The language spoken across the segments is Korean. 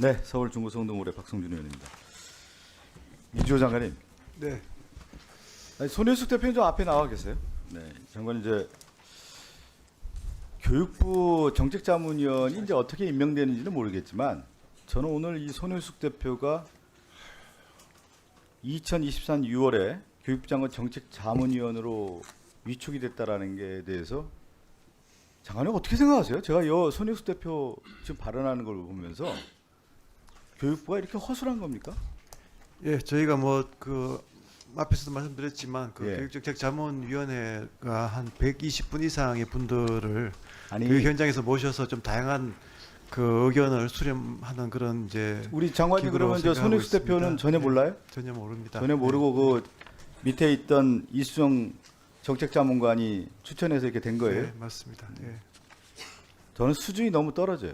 네, 서울 중구 성동울의 박성준 의원입니다. 이주호 장관님, 네. 아니, 손혜숙 대표님 좀 앞에 나와 계세요. 네, 장관 이제 교육부 정책자문위원이 이제 어떻게 임명되는지는 모르겠지만 저는 오늘 이 손혜숙 대표가 2024년 6월에 교육부 장관 정책자문위원으로 위촉이 됐다라는 게 대해서 장관님 어떻게 생각하세요? 제가 여 손혜숙 대표 지금 발언하는 걸 보면서 교육부가 이렇게 허술한 겁니까? 예, 저희가 뭐 그 앞에서도 말씀드렸지만 그 예. 교육정책 자문위원회가 한 120분 이상의 분들을 아니 그 현장에서 모셔서 좀 다양한 그 의견을 수렴하는 그런 이제 우리 장관님 그러면 저 손혜숙 대표는. 전혀 네. 몰라요? 전혀 모릅니다. 전혀 모르고 그 밑에 있던 이수정 정책자문관이 추천해서 이렇게 된 거예요. 네, 맞습니다. 예. 저는 수준이 너무 떨어져요.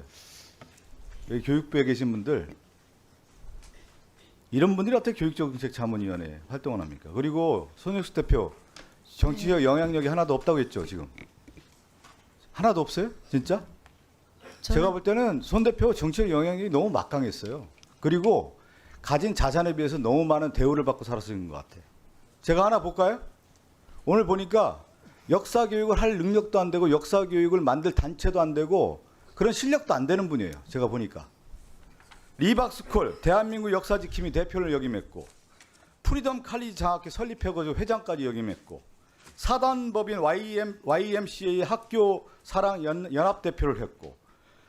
여기 교육부에 계신 분들 이런 분들이 어떻게 교육정책 자문위원회 활동을 합니까? 그리고 손혜숙 대표 정치적 영향력이 하나도 없다고 했죠 지금 하나도 없어요? 진짜? 제가 볼 때는 손 대표 정치적 영향력이 너무 막강했어요. 그리고 가진 자산에 비해서 너무 많은 대우를 받고 살았는 것 같아. 제가 하나 볼까요? 오늘 보니까 역사 교육을 할 능력도 안 되고 역사 교육을 만들 단체도 안 되고 그런 실력도 안 되는 분이에요. 제가 보니까 리박스콜 대한민국 역사 지킴이 대표를 역임했고 프리덤 칼리지 장학회 설립해가지고 회장까지 역임했고 사단법인 YM, YMCA 학교 사랑 연, 연합 대표를 했고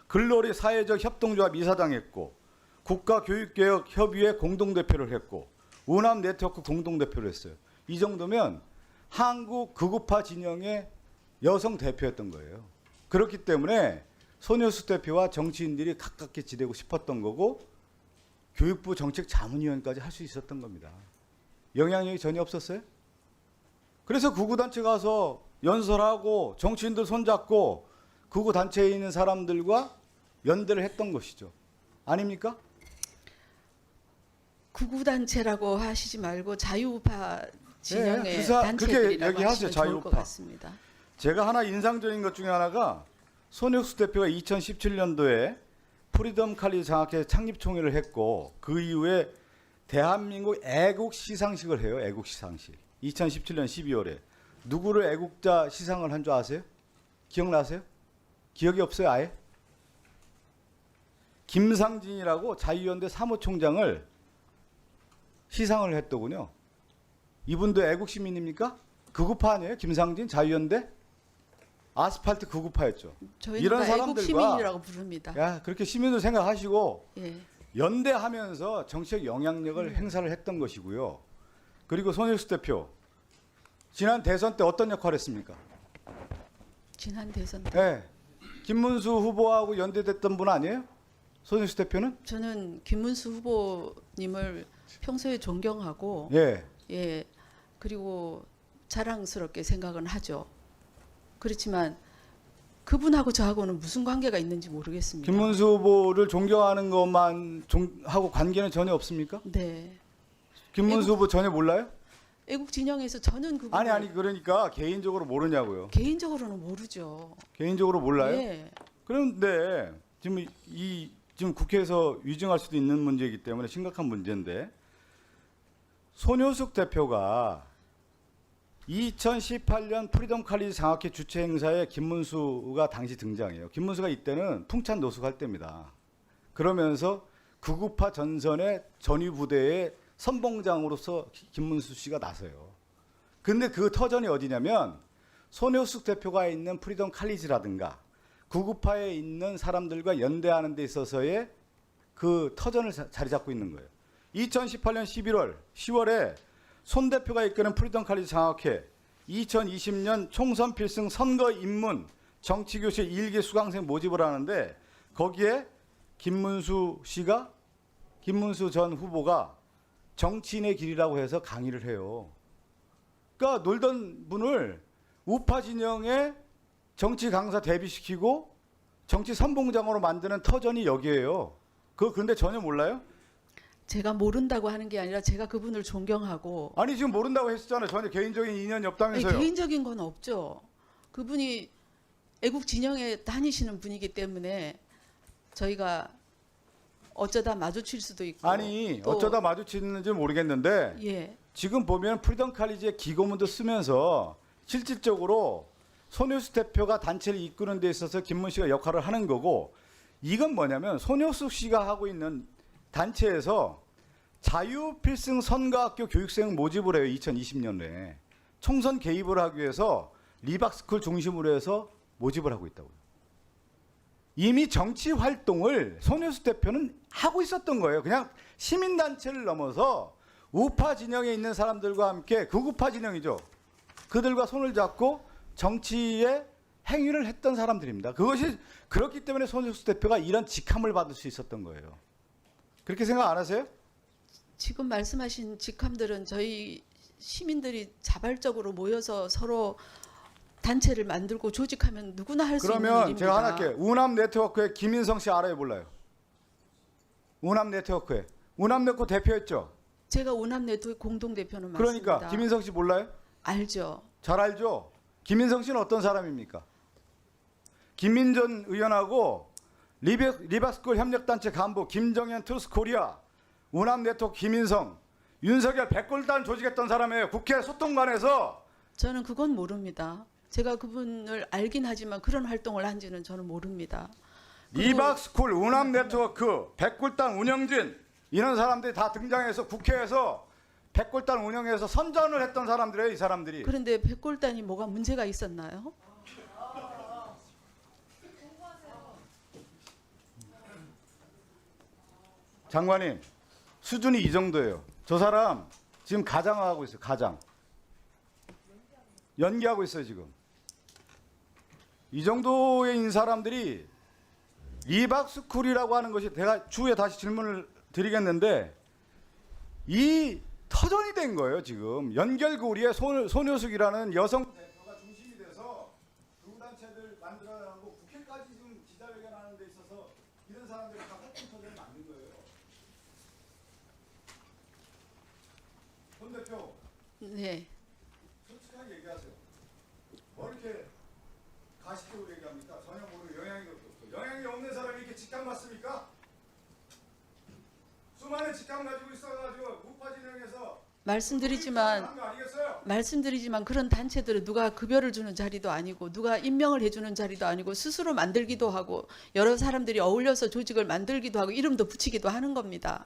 글로리 사회적 협동조합 이사장했고 국가교육개혁 협의회 공동대표를 했고 우남 네트워크 공동대표를 했어요. 이 정도면 한국 극우파 진영의 여성 대표였던 거예요. 그렇기 때문에 손효수 대표와 정치인들이 가깝게 지내고 싶었던 거고 교육부 정책 자문위원까지 할 수 있었던 겁니다. 영향력이 전혀 없었어요? 그래서 구구단체 가서 연설하고 정치인들 손잡고 구구단체에 있는 사람들과 연대를 했던 것이죠. 아닙니까? 구구단체라고 하시지 말고 자유우파 진영의 네, 기사- 그렇게 단체들이라고 하시면 좋을 것 자유우파. 같습니다. 제가 하나 인상적인 것 중에 하나가 손혁수 대표가 2017년도에 프리덤 칼리 장학회 창립 총회를 했고 그 이후에 대한민국 애국 시상식을 해요. 애국 시상식. 2017년 12월에 누구를 애국자 시상을 한 줄 아세요? 기억나세요? 기억이 없어요, 아예? 김상진이라고 자유연대 사무총장을 시상을 했더군요. 이분도 애국 시민입니까? 극우파 아니에요? 김상진 자유연대? 아스팔트 극우파였죠. 저희는 이런 다 애국 사람들과 시민이라고 부릅니다. 야 그렇게 시민으로 생각하시고 예. 연대하면서 정치적 영향력을 행사를 했던 것이고요. 그리고 손일수 대표 지난 대선 때 어떤 역할을 했습니까? 지난 대선 때 네. 김문수 후보하고 연대됐던 분 아니에요? 손일수 대표는? 저는 김문수 후보님을 평소에 존경하고 예. 예 그리고 자랑스럽게 생각은 하죠. 그렇지만 그분하고 저하고는 무슨 관계가 있는지 모르겠습니다. 김문수 후보를 존경하는 것만 종- 하고 관계는 전혀 없습니까? 네. 김문수 후보 전혀 몰라요? 애국 진영에서 저는 그분 아니 아니 그러니까 개인적으로 모르냐고요. 개인적으로는 모르죠. 개인적으로 몰라요? 예. 그런데 지금 이 지금 국회에서 위증할 수도 있는 문제이기 때문에 심각한 문제인데 손효숙 대표가 2018년 프리덤 칼리지 장학회 주최 행사에 김문수가 당시 등장해요. 김문수가 이때는 풍찬 노숙할 때입니다. 그러면서 극우파 전선의 전위 부대의 선봉장으로서 기- 김문수 씨가 나서요. 근데 그 터전이 어디냐면 손효숙 대표가 있는 프리덤 칼리지라든가 구구파에 있는 사람들과 연대하는 데 있어서의 그 터전을 자- 자리 잡고 있는 거예요. 2018년 11월, 10월에 손 대표가 이끄는 프리덤 칼리지 장학회 2020년 총선 필승 선거 입문 정치교실 일개 수강생 모집을 하는데 거기에 김문수 씨가 김문수 전 후보가 정치인의 길이라고 해서 강의를 해요. 그러니까 놀던 분을 우파 진영의 정치 강사 대비시키고 정치 선봉장으로 만드는 터전이 여기에요. 그거 근데 전혀 몰라요? 제가 모른다고 하는 게 아니라 제가 그분을 존경하고 아니 지금 모른다고 했었잖아요. 전혀 개인적인 인연이 아니, 없다면서요. 개인적인 건 없죠. 그분이 애국 진영에 다니시는 분이기 때문에 저희가 어쩌다 마주칠 수도 있고 아니 또- 어쩌다 마주치는지 모르겠는데 예 지금 보면 프리덤 칼리지의 기고문도 쓰면서 실질적으로 손효수 대표가 단체를 이끄는 데 있어서 김문 씨가 역할을 하는 거고 이건 뭐냐면 손효수 씨가 하고 있는 단체에서 자유필승 선거학교 교육생 모집을 해요 2020년에 총선 개입을 하기 위해서 리박스쿨 중심으로 해서 모집을 하고 있다고요. 이미 정치 활동을 손효수 대표는 하고 있었던 거예요. 그냥 시민단체를 넘어서 우파 진영에 있는 사람들과 함께 극우파 진영이죠. 그들과 손을 잡고 정치에 행위를 했던 사람들입니다. 그것이 그렇기 때문에 손효수 대표가 이런 직함을 받을 수 있었던 거예요. 그렇게 생각 안 하세요? 지금 말씀하신 직함들은 저희 시민들이 자발적으로 모여서 서로 단체를 만들고 조직하면 누구나 할 수 있는 그러면 일입니다. 제가 하나 할게요. 우남 네트워크의 김인성 씨 알아요, 몰라요? 우남 네트워크에 우남 네트워크 대표였죠. 제가 우남 네트워크 공동 대표는 그러니까 맞습니다. 김인성 씨 몰라요? 알죠. 잘 알죠. 김인성 씨는 어떤 사람입니까? 김민전 의원하고 리바스쿨 협력단체 간부 김정현 트루스코리아 우남 네트워크 김인성 윤석열 백골단 조직했던 사람이에요. 국회 소통관에서 저는 그건 모릅니다. 제가 그분을 알긴 하지만 그런 활동을 한지는 저는 모릅니다. 리박스쿨 우남 네트워크 백골단 운영진 이런 사람들이 다 등장해서 국회에서 백골단 운영해서 선전을 했던 사람들이에요. 이 사람들이. 그런데 백골단이 뭐가 문제가 있었나요? 장관님 수준이 이 정도예요. 저 사람 지금 가장하고 있어요. 가장 연기하고 있어요 지금. 이 정도의 사람들이 리박스쿨이라고 하는 것이 제가 추후에 다시 질문을 드리겠는데 이 터전이 된 거예요 지금 연결고리에 손, 손효숙이라는 여성 대표가 중심이 돼서 두 단체들 만들어가고 국회까지 지금 기자회견하는 데 있어서 이런 사람들이 다 활동 터전을 만든 거예요. 손 대표 네. 솔직하게 얘기하세요. 뭐 이렇게 가식적으로 얘기합니까? 전혀 모르고 영향이 없고 영향이 없는 사람이 이렇게 직감 맞습니까? 수많은 직감 가지고 있어가지고 우파 진영에서 말씀드리지만? 말씀드리지만 그런 단체들은 누가 급여를 주는 자리도 아니고 누가 임명을 해주는 자리도 아니고 스스로 만들기도 하고 여러 사람들이 어울려서 조직을 만들기도 하고 이름도 붙이기도 하는 겁니다.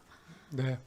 네.